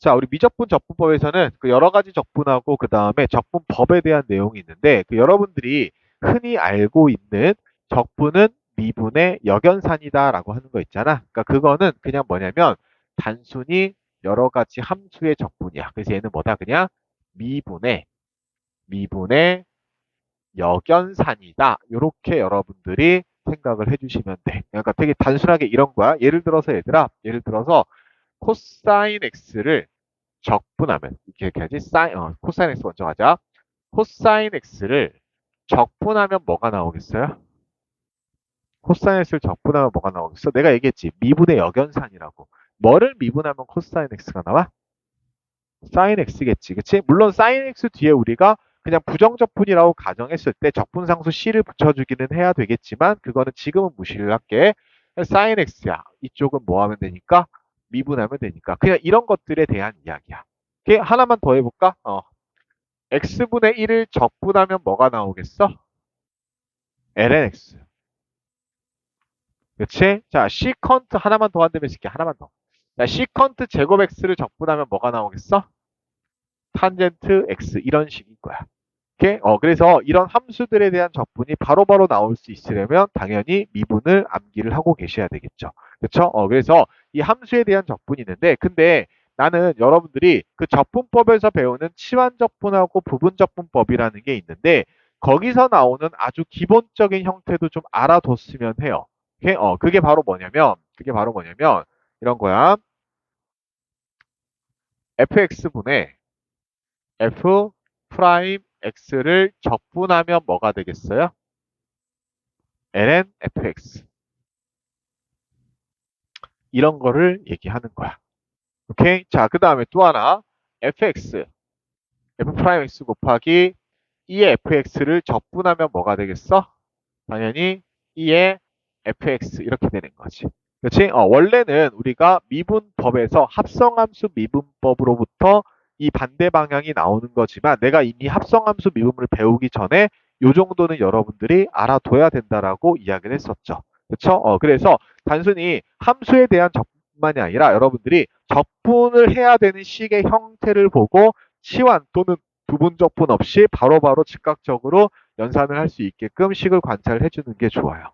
자, 우리 미적분 적분법에서는 그 여러 가지 적분하고 그 다음에 적분법에 대한 내용이 있는데 그 여러분들이 흔히 알고 있는 적분은 미분의 역연산이다라고 하는 거 있잖아. 그러니까 그거는 그냥 뭐냐면 단순히 여러 가지 함수의 적분이야. 그래서 얘는 뭐다? 그냥 미분의 미분의 역연산이다. 이렇게 여러분들이 생각을 해주시면 돼. 그러니까 되게 단순하게 이런 거야. 예를 들어서 얘들아, 예를 들어서 코사인 x를 적분하면 이렇게 하지. 사인 어, 코사인 x 먼저 가자. 코사인 x를 적분하면 뭐가 나오겠어요? 코사인 x를 적분하면 뭐가 나오겠어? 내가 얘기했지. 미분의 역연산이라고. 뭐를 미분하면 코사인 x가 나와? 사인 x겠지. 그치? 물론 사인 x 뒤에 우리가 그냥 부정적분이라고 가정했을 때 적분상수 c를 붙여주기는 해야 되겠지만 그거는 지금은 무시를 할게. 사인 x야. 이쪽은 뭐 하면 되니까? 미분하면 되니까. 그냥 이런 것들에 대한 이야기야. 오케이? 하나만 더 해볼까? 어. x분의 1을 적분하면 뭐가 나오겠어? lnx. 그치? 자, 시컨트 하나만 더 한다면 쓸게. 하나만 더. 자, 시컨트 제곱 x를 적분하면 뭐가 나오겠어? 탄젠트 x 이런 식인 거야. 오케이? 어, 그래서 이런 함수들에 대한 적분이 바로 바로 나올 수 있으려면 당연히 미분을 암기를 하고 계셔야 되겠죠. 그렇죠? 어, 그래서 이 함수에 대한 적분이 있는데 근데 나는 여러분들이 그 적분법에서 배우는 치환적분하고 부분적분법이라는 게 있는데 거기서 나오는 아주 기본적인 형태도 좀 알아뒀으면 해요. 오케이? 어, 그게 바로 뭐냐면 그게 바로 뭐냐면 이런 거야. fx분의 f 프라임 x를 적분하면 뭐가 되겠어요? ln fx 이런 거를 얘기하는 거야. 오케이? 자, 그 다음에 또 하나 fx f 프라임 x 곱하기 2의 fx를 적분하면 뭐가 되겠어? 당연히 2의 fx 이렇게 되는 거지. 그렇지? 어, 원래는 우리가 미분법에서 합성함수 미분법으로부터 이 반대 방향이 나오는 거지만 내가 이미 합성함수 미분을 배우기 전에 요 정도는 여러분들이 알아둬야 된다라고 이야기를 했었죠. 그렇죠? 어, 그래서 단순히 함수에 대한 적분만이 아니라 여러분들이 적분을 해야 되는 식의 형태를 보고 치환 또는 부분 적분 없이 바로 바로 즉각적으로 연산을 할 수 있게끔 식을 관찰해 주는 게 좋아요.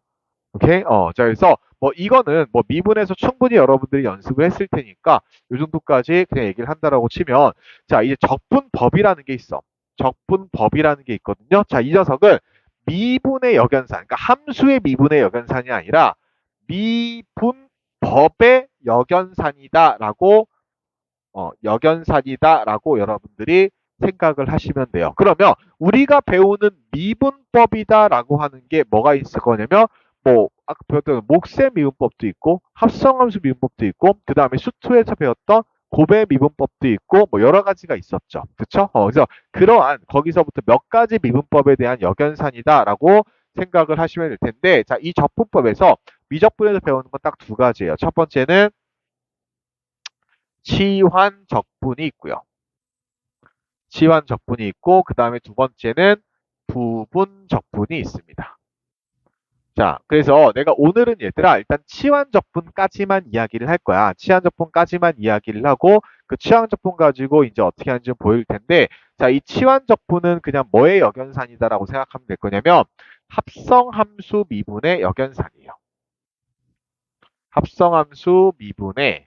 오케이? 어, 자, 그래서 뭐 이거는 뭐 미분에서 충분히 여러분들이 연습을 했을 테니까 요 정도까지 그냥 얘기를 한다라고 치면 자, 이제 적분법이라는 게 있어. 적분법이라는 게 있거든요. 자, 이 녀석은 미분의 역연산, 그러니까 함수의 미분의 역연산이 아니라 미분법의 역연산이다라고 어, 역연산이다라고 여러분들이 생각을 하시면 돼요. 그러면 우리가 배우는 미분법이다라고 하는 게 뭐가 있을 거냐면 뭐 아까 배웠던 목세 미분법도 있고 합성함수 미분법도 있고 그 다음에 수투에서 배웠던 고배 미분법도 있고 뭐 여러 가지가 있었죠. 그렇죠? 어, 그래서 그러한 거기서부터 몇 가지 미분법에 대한 역연산이다라고 생각을 하시면 될 텐데 자, 이 적분법에서 미적분에서 배우는 건 딱 두 가지예요. 첫 번째는 치환 적분이 있고요. 치환 적분이 있고 그 다음에 두 번째는 부분 적분이 있습니다. 자, 그래서 내가 오늘은 얘들아 일단 치환 적분까지만 이야기를 할 거야. 치환 적분까지만 이야기를 하고 그 치환 적분 가지고 이제 어떻게 하는지 보일 텐데 자, 이 치환 적분은 그냥 뭐의 역연산이다라고 생각하면 될 거냐면 합성 함수 미분의 역연산이에요. 합성 함수 미분의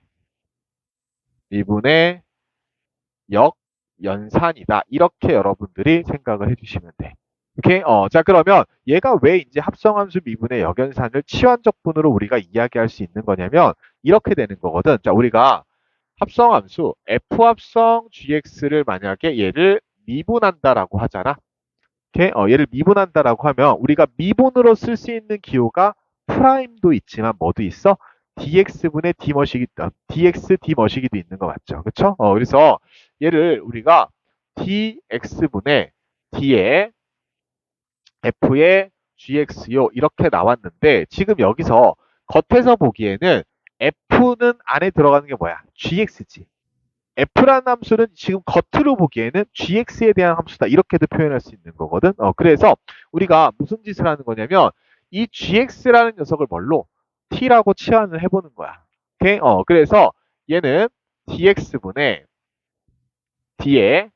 미분의 역연산이다. 이렇게 여러분들이 생각을 해 주시면 돼. 오케이? 어, 자, 그러면 얘가 왜 이제 합성함수 미분의 역연산을 치환적분으로 우리가 이야기할 수 있는 거냐면 이렇게 되는 거거든. 자, 우리가 합성함수 F합성 GX를 만약에 얘를 미분한다라고 하잖아. 오케이? 어, 얘를 미분한다라고 하면 우리가 미분으로 쓸 수 있는 기호가 프라임도 있지만 뭐도 있어? dx분의 d 머시기, 어, dx d 머시기도 있는 거 맞죠? 그쵸? 어, 그래서 얘를 우리가 dx분의 d의 f의 gx요 이렇게 나왔는데 지금 여기서 겉에서 보기에는 f는 안에 들어가는 게 뭐야? gx지. f라는 함수는 지금 겉으로 보기에는 gx에 대한 함수다 이렇게도 표현할 수 있는 거거든. 어, 그래서 우리가 무슨 짓을 하는 거냐면 이 gx라는 녀석을 뭘로 t라고 치환을 해보는 거야. 오케이? 어, 그래서 얘는 dx분의 뒤에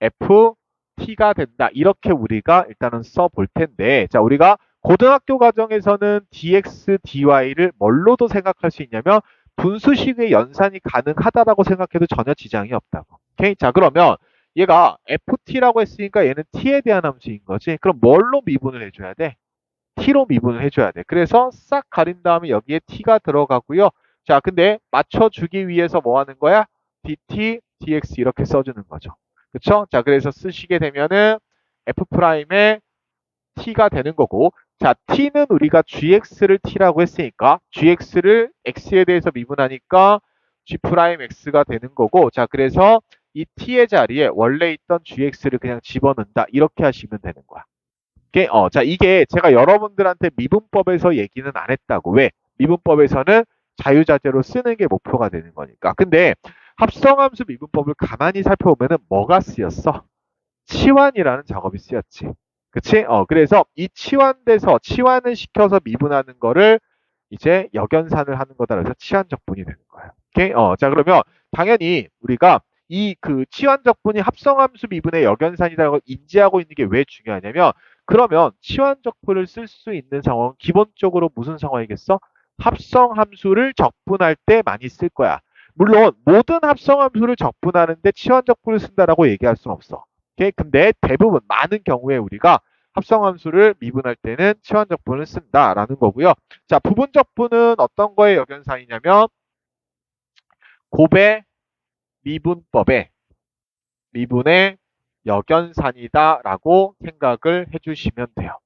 f t가 된다. 이렇게 우리가 일단은 써볼 텐데, 자, 우리가 고등학교 과정에서는 dx, dy를 뭘로도 생각할 수 있냐면 분수식의 연산이 가능하다라고 생각해도 전혀 지장이 없다고. 오케이? 자, 그러면 얘가 ft라고 했으니까 얘는 t에 대한 함수인 거지. 그럼 뭘로 미분을 해줘야 돼? t로 미분을 해줘야 돼. 그래서 싹 가린 다음에 여기에 t가 들어가고요. 자, 근데 맞춰주기 위해서 뭐 하는 거야? dt, dx 이렇게 써주는 거죠. 그쵸? 자, 그래서 쓰시게 되면은 f'의 t가 되는 거고, 자, t는 우리가 gx를 t라고 했으니까, gx를 x에 대해서 미분하니까 g'x가 되는 거고, 자, 그래서 이 t의 자리에 원래 있던 gx를 그냥 집어넣는다. 이렇게 하시면 되는 거야. 이게, 어, 자, 이게 제가 여러분들한테 미분법에서 얘기는 안 했다고. 왜? 미분법에서는 자유자재로 쓰는 게 목표가 되는 거니까. 근데 합성함수 미분법을 가만히 살펴보면은 뭐가 쓰였어? 치환이라는 작업이 쓰였지. 그치? 어, 그래서 이 치환돼서 치환을 시켜서 미분하는 거를 이제 역연산을 하는 거다. 그래서 치환적분이 되는 거예요. 오케이? 어, 자, 그러면 당연히 우리가 이 그 치환적분이 합성함수 미분의 역연산이라고 인지하고 있는 게 왜 중요하냐면 그러면 치환적분을 쓸 수 있는 상황은 기본적으로 무슨 상황이겠어? 합성 함수를 적분할 때 많이 쓸 거야. 물론 모든 합성 함수를 적분하는데 치환적분을 쓴다라고 얘기할 수는 없어. 오케이? 근데 대부분 많은 경우에 우리가 합성 함수를 미분할 때는 치환적분을 쓴다라는 거고요. 자, 부분적분은 어떤 거에 역연산이냐면 고배 미분법에 미분의 역연산이다라고 생각을 해주시면 돼요.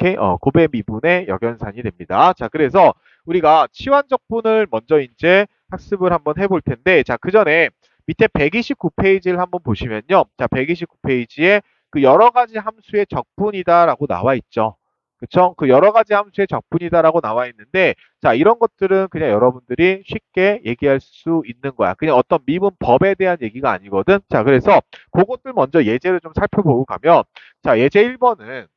오케이? 어, 고배 미분의 역연산이 됩니다. 자, 그래서 우리가 치환적분을 먼저 이제 학습을 한번 해볼 텐데, 자, 그 전에 밑에 129페이지를 한번 보시면요. 자, 129페이지에 그 여러 가지 함수의 적분이다라고 나와 있죠. 그쵸? 그 여러 가지 함수의 적분이다라고 나와 있는데, 자, 이런 것들은 그냥 여러분들이 쉽게 얘기할 수 있는 거야. 그냥 어떤 미분 법에 대한 얘기가 아니거든. 자, 그래서 그것들 먼저 예제를 좀 살펴보고 가면, 자, 예제 1번은,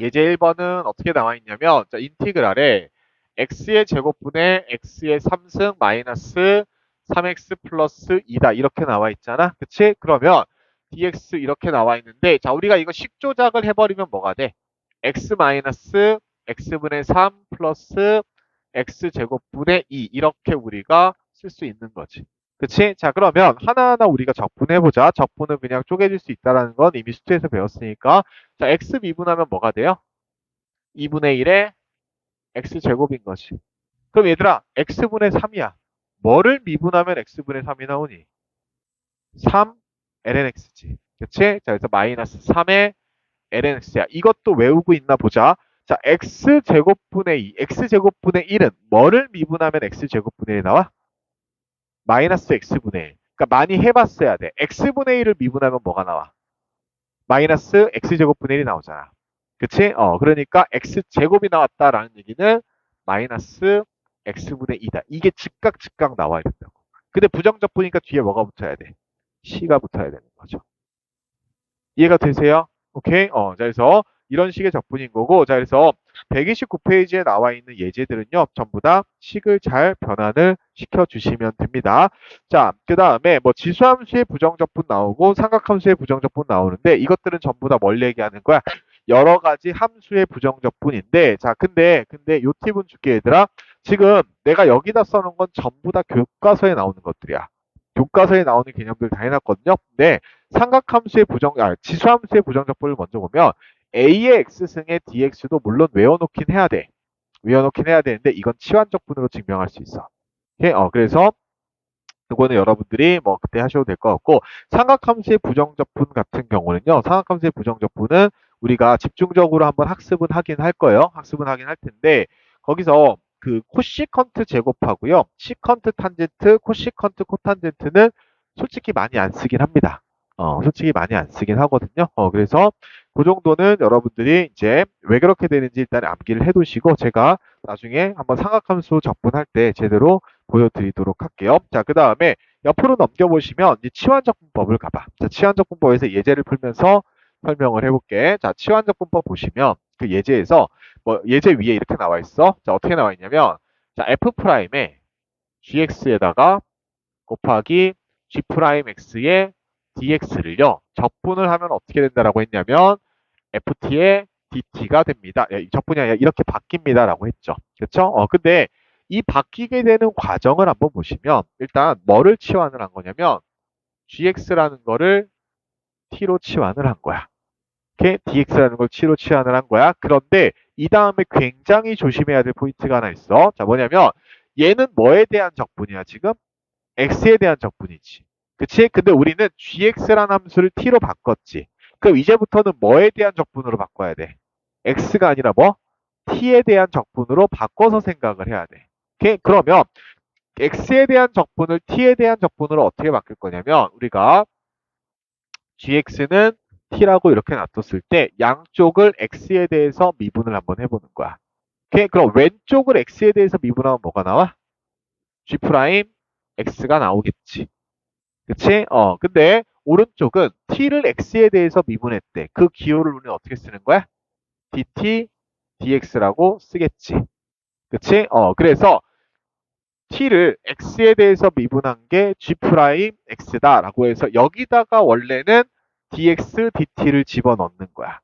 예제 1번은 어떻게 나와 있냐면, 자, 인티그랄에 x의 제곱분의 x의 3승 마이너스 3x 플러스 2다. 이렇게 나와 있잖아. 그치? 그러면 dx 이렇게 나와 있는데, 자, 우리가 이거 식 조작을 해버리면 뭐가 돼? x 마이너스 x분의 3 플러스 x제곱분의 2 이렇게 우리가 쓸 수 있는 거지. 그치? 자 그러면 하나하나 우리가 적분해보자. 적분은 그냥 쪼개질 수 있다는 건 이미 수트에서 배웠으니까 자 x 미분하면 뭐가 돼요? 2분의 1에 x제곱인 거지. 그럼 얘들아 x분의 3이야. 뭐를 미분하면 x분의 3이 나오니? 3 lnx지. 그치? 자 그래서 마이너스 3에 lnx야. 이것도 외우고 있나 보자. 자, x제곱분의 2, x제곱분의 1은 뭐를 미분하면 x제곱분의 1이 나와? 마이너스 x분의 1. 그러니까 많이 해봤어야 돼. x분의 1을 미분하면 뭐가 나와? 마이너스 x제곱분의 1이 나오잖아. 그치? 어, 그러니까 x제곱이 나왔다라는 얘기는 마이너스 x분의 2다. 이게 즉각 즉각 나와야 된다고. 근데 부정적분이니까 뒤에 뭐가 붙어야 돼? c가 붙어야 되는 거죠. 이해가 되세요? 오케이? 어, 자, 그래서 이런 식의 적분인 거고, 자, 그래서 129페이지에 나와 있는 예제들은요, 전부 다 식을 잘 변환을 시켜 주시면 됩니다. 자, 그 다음에 뭐 지수함수의 부정적분 나오고 삼각함수의 부정적분 나오는데 이것들은 전부 다 뭘 얘기하는 거야? 여러 가지 함수의 부정적분인데, 자, 근데, 근데 요 팁은 줄게, 얘들아. 지금 내가 여기다 써놓은 건 전부 다 교과서에 나오는 것들이야. 교과서에 나오는 개념들 다 해놨거든요. 근데 삼각함수의 부정, 아, 지수함수의 부정적분을 먼저 보면 a의 x승의 dx도 물론 외워놓긴 해야 돼. 외워놓긴 해야 되는데 이건 치환적 분으로 증명할 수 있어. 오케이? 어, 그래서 이거는 여러분들이 뭐 그때 하셔도 될 것 같고 삼각함수의 부정적분 같은 경우는요. 삼각함수의 부정적분은 우리가 집중적으로 한번 학습은 하긴 할 거예요. 학습은 하긴 할 텐데 거기서 그 코시컨트 제곱하고요. 시컨트 탄젠트, 코시컨트 코탄젠트는 솔직히 많이 안 쓰긴 합니다. 어, 솔직히 많이 안 쓰긴 하거든요. 어, 그래서 그 정도는 여러분들이 이제 왜 그렇게 되는지 일단 암기를 해두시고 제가 나중에 한번 삼각함수 적분할 때 제대로 보여드리도록 할게요. 자, 그 다음에 옆으로 넘겨보시면 이제 치환적분법을 가봐. 자, 치환적분법에서 예제를 풀면서 설명을 해볼게. 자, 치환적분법 보시면 그 예제에서 뭐 예제 위에 이렇게 나와 있어. 자, 어떻게 나와 있냐면 자, f 프라임에 gx에다가 곱하기 g'x의 dx를요. 적분을 하면 어떻게 된다라고 했냐면 ft의 dt가 됩니다. 야, 적분이 아니라 이렇게 바뀝니다라고 했죠. 그렇죠? 어 근데 이 바뀌게 되는 과정을 한번 보시면 일단 뭐를 치환을 한 거냐면 gx라는 거를 t로 치환을 한 거야. 이렇게 dx라는 걸 t로 치환을 한 거야. 그런데 이 다음에 굉장히 조심해야 될 포인트가 하나 있어. 자, 뭐냐면 얘는 뭐에 대한 적분이야, 지금? x에 대한 적분이지. 그치? 근데 우리는 gx라는 함수를 t로 바꿨지. 그럼 이제부터는 뭐에 대한 적분으로 바꿔야 돼? x가 아니라 뭐? t에 대한 적분으로 바꿔서 생각을 해야 돼. 오케이? 그러면 x에 대한 적분을 t에 대한 적분으로 어떻게 바뀔 거냐면 우리가 gx는 t라고 이렇게 놔뒀을 때 양쪽을 x에 대해서 미분을 한번 해보는 거야. 오케이? 그럼 왼쪽을 x에 대해서 미분하면 뭐가 나와? g x가 나오겠지. 그치? 어, 근데 오른쪽은 t를 x에 대해서 미분했대. 그 기호를 우리는 어떻게 쓰는 거야? dt dx라고 쓰겠지. 그치? 어, 그래서 t를 x에 대해서 미분한 게 g 프라임 x다 라고 해서 여기다가 원래는 dx dt를 집어넣는 거야.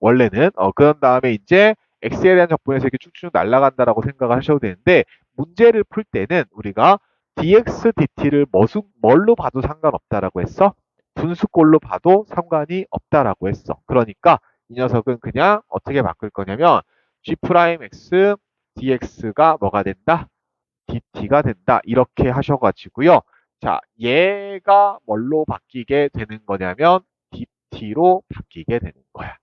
원래는 어 그런 다음에 이제 x에 대한 적분에서 이렇게 쭉쭉 날아간다라고 생각을 하셔도 되는데 문제를 풀 때는 우리가 dx dt를 뭐수, 뭘로 봐도 상관없다라고 했어? 분수꼴로 봐도 상관이 없다라고 했어. 그러니까 이 녀석은 그냥 어떻게 바꿀 거냐면 g 프라임 x dx가 뭐가 된다? dt가 된다. 이렇게 하셔가지고요. 자, 얘가 뭘로 바뀌게 되는 거냐면 dt로 바뀌게 되는 거야.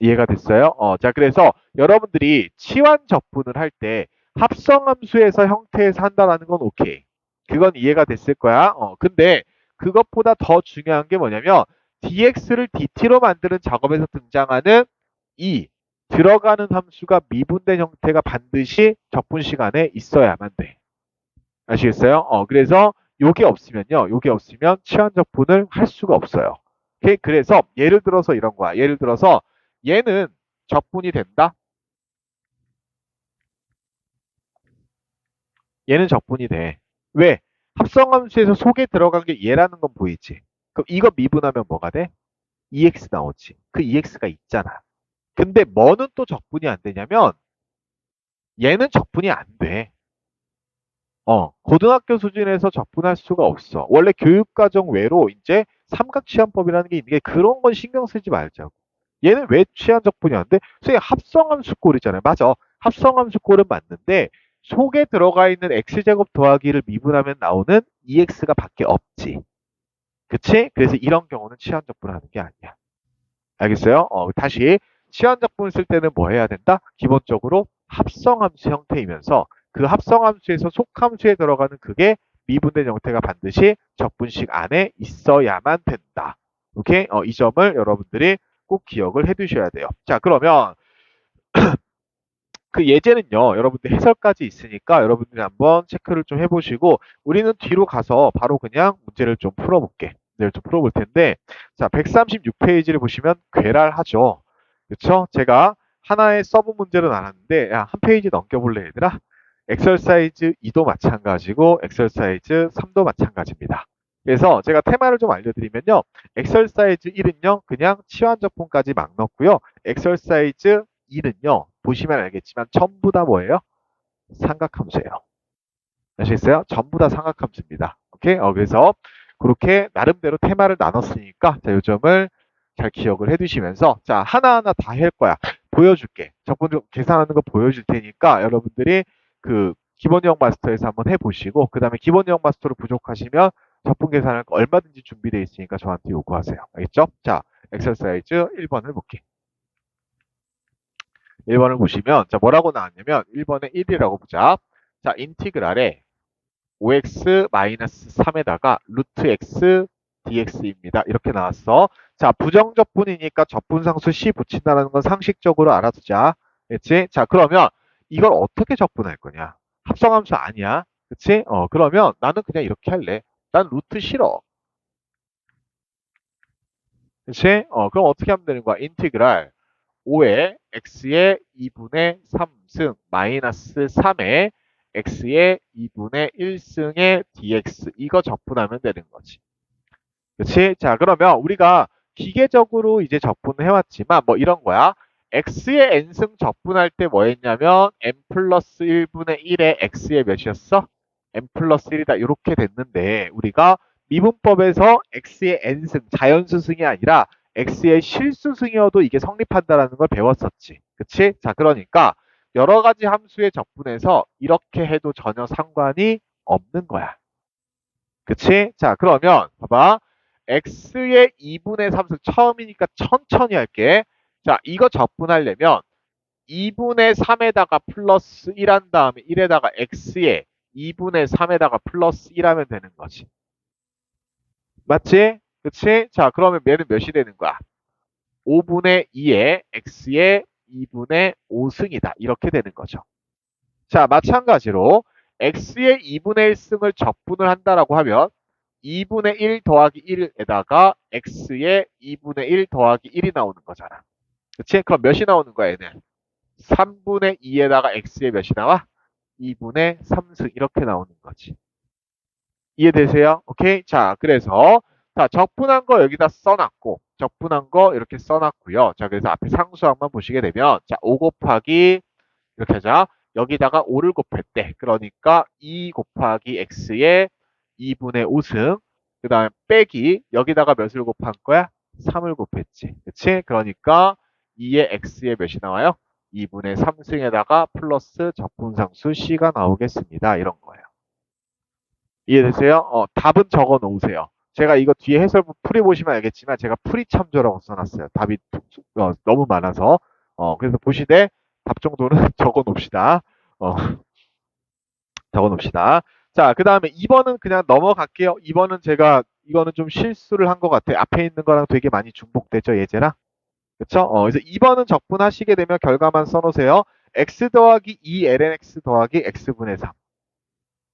이해가 됐어요? 어, 자, 그래서 여러분들이 치환 적분을 할 때 합성함수에서 형태에서 한다라는 건 오케이. 그건 이해가 됐을 거야. 어, 근데 그것보다 더 중요한 게 뭐냐면 dx를 dt로 만드는 작업에서 등장하는 이 들어가는 함수가 미분된 형태가 반드시 적분 시간에 있어야만 돼. 아시겠어요? 어, 그래서 요게 없으면요. 요게 없으면 치환 적분을 할 수가 없어요. 그래서 예를 들어서 이런 거야. 예를 들어서 얘는 적분이 된다. 얘는 적분이 돼. 왜? 합성함수에서 속에 들어간 게 얘라는 건 보이지? 그럼 이거 미분하면 뭐가 돼? EX 나오지. 그 EX가 있잖아. 근데 뭐는 또 적분이 안 되냐면 얘는 적분이 안 돼. 어, 고등학교 수준에서 적분할 수가 없어. 원래 교육과정 외로 이제 삼각치환법이라는 게 있는 게 그런 건 신경 쓰지 말자고. 얘는 왜 치환 적분이 안 돼? 선생님 합성함수 꼴이잖아요. 맞아. 합성함수 꼴은 맞는데 속에 들어가 있는 x제곱 더하기를 미분하면 나오는 ex가 밖에 없지. 그치? 그래서 이런 경우는 치환 적분하는 게 아니야. 알겠어요? 어, 다시 치환 적분을 쓸 때는 뭐 해야 된다? 기본적으로 합성함수 형태이면서 그 합성함수에서 속함수에 들어가는 그게 미분된 형태가 반드시 적분식 안에 있어야만 된다. 오케이? 어, 이 점을 여러분들이 꼭 기억을 해 두셔야 돼요. 자, 그러면 그 예제는요, 여러분들 해설까지 있으니까 여러분들이 한번 체크를 좀 해보시고, 우리는 뒤로 가서 바로 그냥 문제를 좀 풀어볼게. 문제를 좀 풀어볼 텐데, 자, 136페이지를 보시면 괴랄하죠. 그쵸? 제가 하나의 서브 문제로 나눴는데, 야, 한 페이지 넘겨볼래, 얘들아? 엑설사이즈 2도 마찬가지고, 엑설사이즈 3도 마찬가지입니다. 그래서 제가 테마를 좀 알려드리면요. 엑설사이즈 1은요, 그냥 치환 적분까지 막 넣고요. 엑설사이즈 2는요, 보시면 알겠지만 전부 다 뭐예요? 삼각함수예요. 아시겠어요? 전부 다 삼각함수입니다. 오케이? 어, 그래서 그렇게 나름대로 테마를 나눴으니까 자, 요 점을 잘 기억을 해두시면서 자 하나하나 다 할 거야. 보여줄게. 적분 계산하는 거 보여줄 테니까 여러분들이 그 기본형 마스터에서 한번 해보시고 그 다음에 기본형 마스터로 부족하시면 적분 계산할 거 얼마든지 준비되어 있으니까 저한테 요구하세요. 알겠죠? 자, 엑서사이즈 1번을 볼게. 1번을 보시면 자 뭐라고 나왔냐면 1번에 1이라고 보자. 자 인티그랄에 5x-3에다가 루트 x dx입니다. 이렇게 나왔어. 자 부정적분이니까 적분상수 c 붙인다는 건 상식적으로 알아두자. 그렇지? 자 그러면 이걸 어떻게 적분할 거냐? 합성함수 아니야. 그치? 어 그러면 나는 그냥 이렇게 할래. 난 루트 싫어. 그치? 어 그럼 어떻게 하면 되는 거야? 인티그랄 5의 x의 2분의 3승 마이너스 3의 x의 2분의 1승의 dx 이거 적분하면 되는 거지. 그치? 자, 그러면 우리가 기계적으로 이제 적분을 해왔지만 뭐 이런 거야. x의 n승 적분할 때 뭐 했냐면 n 플러스 1분의 1의 x의 몇이었어? n 플러스 1이다. 이렇게 됐는데 우리가 미분법에서 x의 n승, 자연수승이 아니라 x의 실수승이어도 이게 성립한다라는 걸 배웠었지. 그치? 자, 그러니까 여러 가지 함수의 적분에서 이렇게 해도 전혀 상관이 없는 거야. 그치? 자, 그러면 봐봐. x의 2분의 3승 처음이니까 천천히 할게. 자, 이거 적분하려면 2분의 3에다가 플러스 1한 다음에 1에다가 x의 2분의 3에다가 플러스 1 하면 되는 거지. 맞지? 그치? 자, 그러면 얘는 몇이 되는 거야? 5분의 2의 x의 2분의 5승이다. 이렇게 되는 거죠. 자, 마찬가지로 x의 2분의 1승을 적분을 한다라고 하면 2분의 1 더하기 1에다가 x의 2분의 1 더하기 1이 나오는 거잖아. 그치? 그럼 몇이 나오는 거야, 얘는? 3분의 2에다가 x의 몇이 나와? 2분의 3승 이렇게 나오는 거지. 이해되세요? 오케이? 자, 그래서 자, 적분한 거 여기다 써놨고 적분한 거 이렇게 써놨고요. 자, 그래서 앞에 상수항만 보시게 되면 자, 5 곱하기 이렇게 하자. 여기다가 5를 곱했대. 그러니까 2 곱하기 x의 2분의 5승 그 다음에 빼기 여기다가 몇을 곱한 거야? 3을 곱했지. 그치? 그러니까 2의 x의 몇이 나와요? 2분의 3승에다가 플러스 적분상수 c가 나오겠습니다. 이런 거예요. 이해되세요? 어, 답은 적어 놓으세요. 제가 이거 뒤에 해설부 풀이 보시면 알겠지만 제가 풀이 참조라고 써놨어요. 답이 어, 너무 많아서 어, 그래서 보시되 답 정도는 적어 놓읍시다. 어, 적어 놓읍시다. 자, 그 다음에 2번은 그냥 넘어갈게요. 2번은 제가 이거는 좀 실수를 한 것 같아요. 앞에 있는 거랑 되게 많이 중복되죠, 예제랑. 그쵸? 어, 그래서 2번은 적분하시게 되면 결과만 써놓으세요. x 더하기 2lnx 더하기 x분의 3.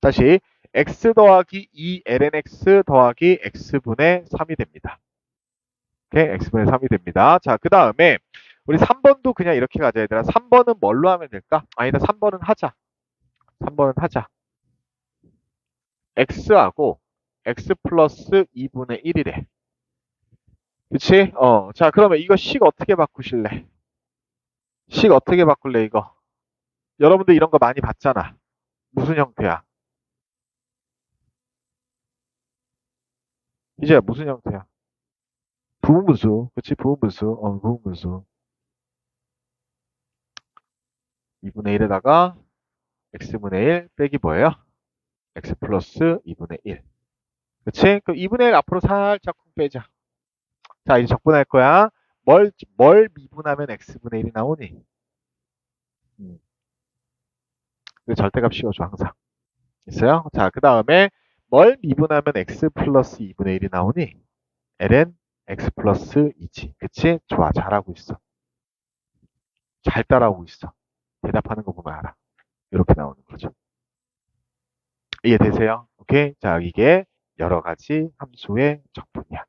다시 x 더하기 2lnx 더하기 x분의 3이 됩니다. 오케이, x분의 3이 됩니다. 자, 그 다음에 우리 3번도 그냥 이렇게 가자 얘들아. 3번은 뭘로 하면 될까? 아니다, 3번은 하자. 3번은 하자. x하고 x 플러스 2분의 1이래. 그치? 어, 자, 그러면 이거 식 어떻게 바꾸실래? 식 어떻게 바꿀래, 이거? 여러분들 이런 거 많이 봤잖아. 무슨 형태야? 이제 무슨 형태야? 부분분수. 그치? 부분분수. 어, 부분분수. 2분의 1에다가 x분의 1 빼기 뭐예요? x 플러스 2분의 1. 그치? 그럼 2분의 1 앞으로 살짝 빼자. 자, 이제 적분할 거야. 뭘, 뭘 미분하면 x분의 1이 나오니? 음. 그 절대값 씌워줘, 항상. 있어요? 자, 그 다음에 뭘 미분하면 x 플러스 2분의 1이 나오니? ln x 플러스 2지. 그치? 좋아, 잘하고 있어. 잘 따라오고 있어. 대답하는 거 보면 알아. 이렇게 나오는 거죠. 이해되세요? 오케이? 자, 이게 여러 가지 함수의 적분이야.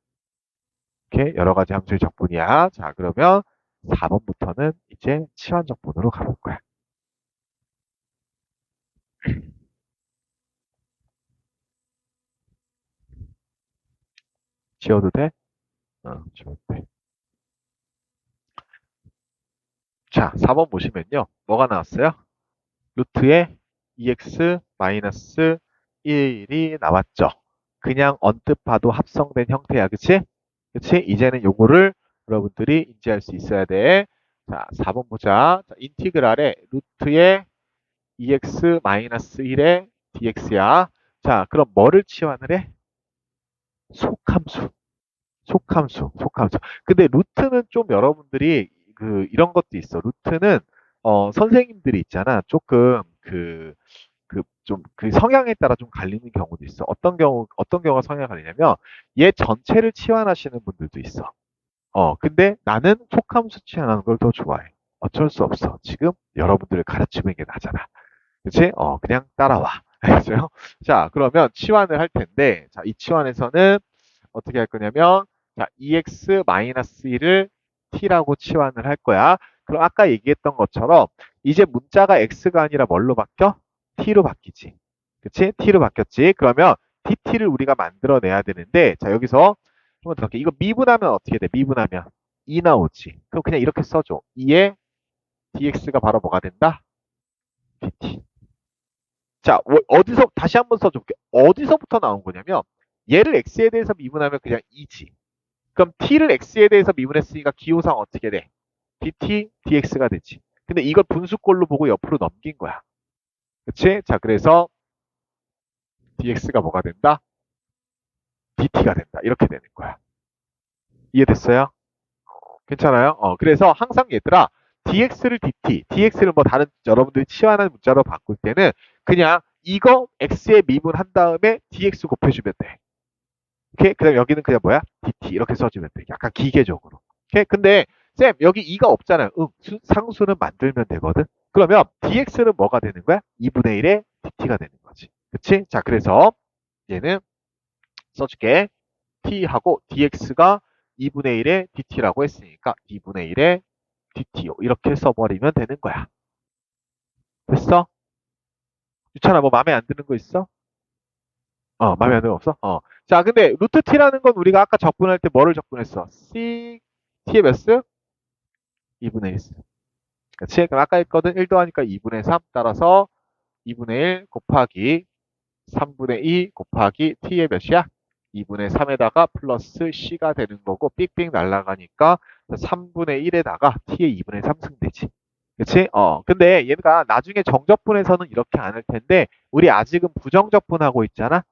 이렇게 여러 가지 함수의 적분이야. 자, 그러면 4번부터는 이제 치환 적분으로 가볼 거야. 지워도 돼? 어, 지워도 돼. 자, 4번 보시면요. 뭐가 나왔어요? 루트에 2x 마이너스 1이 나왔죠. 그냥 언뜻 봐도 합성된 형태야. 그치? 그치? 이제는 요거를 여러분들이 인지할 수 있어야 돼. 자, 4번 보자. 자, 인티그랄에 루트에 2x 마이너스 1의 dx야. 자, 그럼 뭐를 치환을 해? 속함수. 속함수. 속함수. 근데 루트는 좀 여러분들이 그 이런 것도 있어. 루트는 어, 선생님들이 있잖아. 조금 그 그좀그 성향에 따라 좀 갈리는 경우도 있어. 어떤 경우 어떤 경우가 성향이 갈리냐면 얘 전체를 치환하시는 분들도 있어. 어, 근데 나는 속함수 치환하는 걸 더 좋아해. 어쩔 수 없어. 지금 여러분들을 가르치고 있는 게 나잖아. 그치? 어, 그냥 따라와. 알겠어요? 자, 그러면 치환을 할 텐데, 자, 이 치환에서는 어떻게 할 거냐면, 자, 2x-1을 t라고 치환을 할 거야. 그럼 아까 얘기했던 것처럼, 이제 문자가 x가 아니라 뭘로 바뀌어? t로 바뀌지. 그치? t로 바뀌었지. 그러면 dt를 우리가 만들어내야 되는데 자 여기서 한번 더 할게. 이거 미분하면 어떻게 돼? 미분하면 2 나오지. 그럼 그냥 이렇게 써줘. 2에 dx가 바로 뭐가 된다? dt. 자, 어- 어디서 다시 한번 써줄게. 어디서부터 나온 거냐면 얘를 x에 대해서 미분하면 그냥 2지. 그럼 t를 x에 대해서 미분했으니까 기호상 어떻게 돼? dt, dx가 되지. 근데 이걸 분수꼴로 보고 옆으로 넘긴 거야. 그치? 자, 그래서 dx가 뭐가 된다? dt가 된다. 이렇게 되는 거야. 이해됐어요? 괜찮아요? 어, 그래서 항상 얘들아, dx를 dt, dx를 뭐 다른 여러분들이 치환한 문자로 바꿀 때는 그냥 이거 x에 미분한 다음에 dx 곱해주면 돼. 오케이? 그 다음 여기는 그냥 뭐야? dt 이렇게 써주면 돼. 약간 기계적으로. 오케이? 근데 쌤 여기 2가 없잖아요. 응, 수- 상수는 만들면 되거든. 그러면 dx는 뭐가 되는 거야? 2분의 1의 dt가 되는 거지. 그치? 자, 그래서 얘는 써줄게. t하고 dx가 2분의 1의 dt라고 했으니까 2분의 1의 dt 이렇게 써버리면 되는 거야. 됐어? 유찬아 뭐 마음에 안 드는 거 있어? 어, 마음에 안 드는 거 없어? 어. 자, 근데 루트 t라는 건 우리가 아까 적분할 때 뭐를 적분했어? c t의 몇 수? 2분의 1수. 그치? 그럼 아까 했거든 1 더하니까 2분의 3 따라서 2분의 1 곱하기 3분의 2 곱하기 t의 몇이야? 2분의 3에다가 플러스 c가 되는 거고 삑삑 날아가니까 3분의 1에다가 t의 2분의 3 승 되지. 그치? 어. 근데 얘가 나중에 정적분에서는 이렇게 안 할 텐데 우리 아직은 부정적분하고 있잖아.